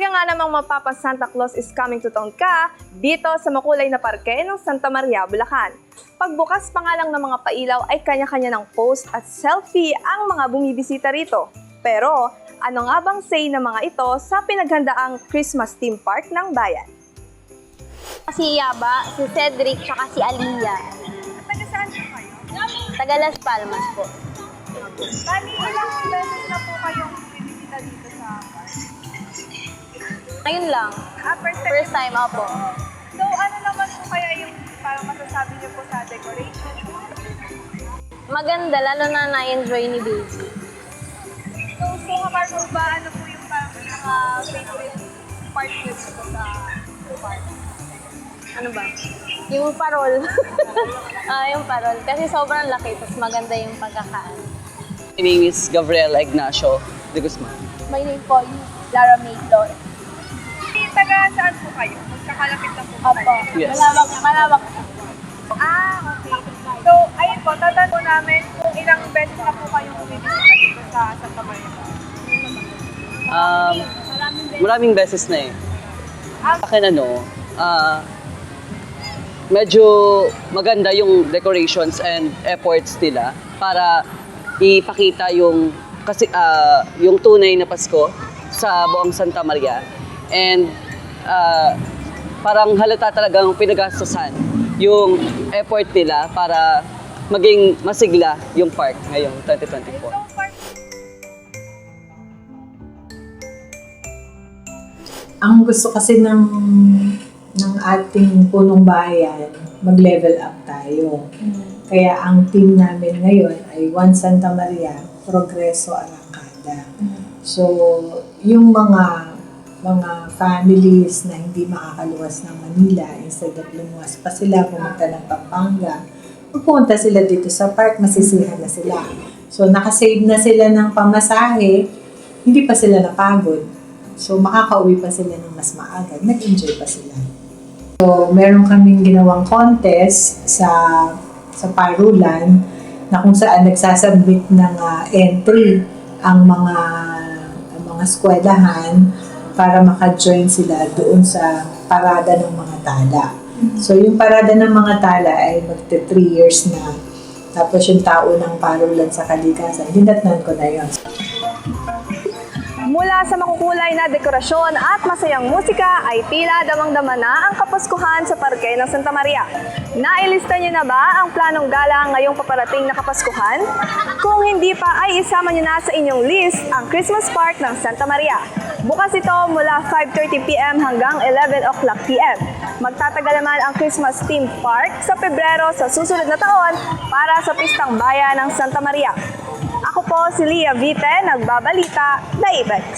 Talaga nga namang mapapa Santa Claus is coming to town ka dito sa makulay na parke ng Santa Maria, Bulacan. Pagbukas pa nga lang ng mga pailaw ay kanya-kanya ng post at selfie ang mga bumibisita rito. Pero ano nga bang say ng mga ito sa pinaghandaang Christmas theme park ng bayan? Si Yaba, si Cedric, tsaka si Aliyah. Taga saan po kayo? Taga Las Palmas po. Bali, ilang beses na po kayong bumibisita dito sa park? Ngayon lang. Ah, first time. First time ako. So, ano naman po kaya yung parang masasabi niyo po sa decoration? Maganda, lalo na na-enjoy ni Baby. So, so kapag po ba, ano po yung parang pinaka-favorite part niyo sa park? Ano ba? Yung parol. ah, yung parol. Kasi sobrang laki, tapos maganda yung pagkakaan. My name is Gabriel Ignacio de Guzman. My name po is Lara Maylor. Taga saan po kayo? Magkakalapit na po ba Opo. kayo? Yes. Malawak, malawak. Ah, okay. So, ayun po, tatanong po namin kung ilang beses na po kayong bumibisita dito sa Santa Maria. Um, maraming beses na eh. Ah, Sa akin ano, ah, medyo maganda yung decorations and efforts nila para ipakita yung kasi ah, yung tunay na Pasko sa buong Santa Maria. And ah, parang halata talagang pinagastusan yung effort nila para maging masigla yung park ngayong 2024. so far, Ang gusto kasi ng ng ating punong bayan, mag-level up tayo. Kaya ang team namin ngayon ay One Santa Maria, Progreso Arangkada. So, yung mga mga families na hindi makakaluwas ng Manila, instead of lumuwas pa sila, pumunta ng Pampanga, pupunta sila dito sa park, masisihan na sila. So, nakasave na sila ng pamasahe, hindi pa sila napagod. So, makakauwi pa sila ng mas maaga. Nag-enjoy pa sila. So, meron kaming ginawang contest sa sa Parulan na kung saan nagsasubmit ng ah, entry ang mga ang mga eskwelahan para maka-join sila doon sa parada ng mga tala. So, yung parada ng mga tala ay magte 3 years na. Tapos yung tao ng parulan sa kalikasan, dinatnan ko na yun. Mula sa makukulay na dekorasyon at masayang musika ay tila damang-dama na ang kapaskuhan sa parke ng Santa Maria. Nailista niyo na ba ang planong gala ngayong paparating na kapaskuhan? Kung hindi pa ay isama niyo na sa inyong list ang Christmas Park ng Santa Maria. Bukas ito mula 5.30pm hanggang 11 o'clock PM. Magtatagal naman ang Christmas Theme Park sa Pebrero sa susunod na taon para sa Pistang Bayan ng Santa Maria. Ako po si Lia Vite, nagbabalita, Daibet.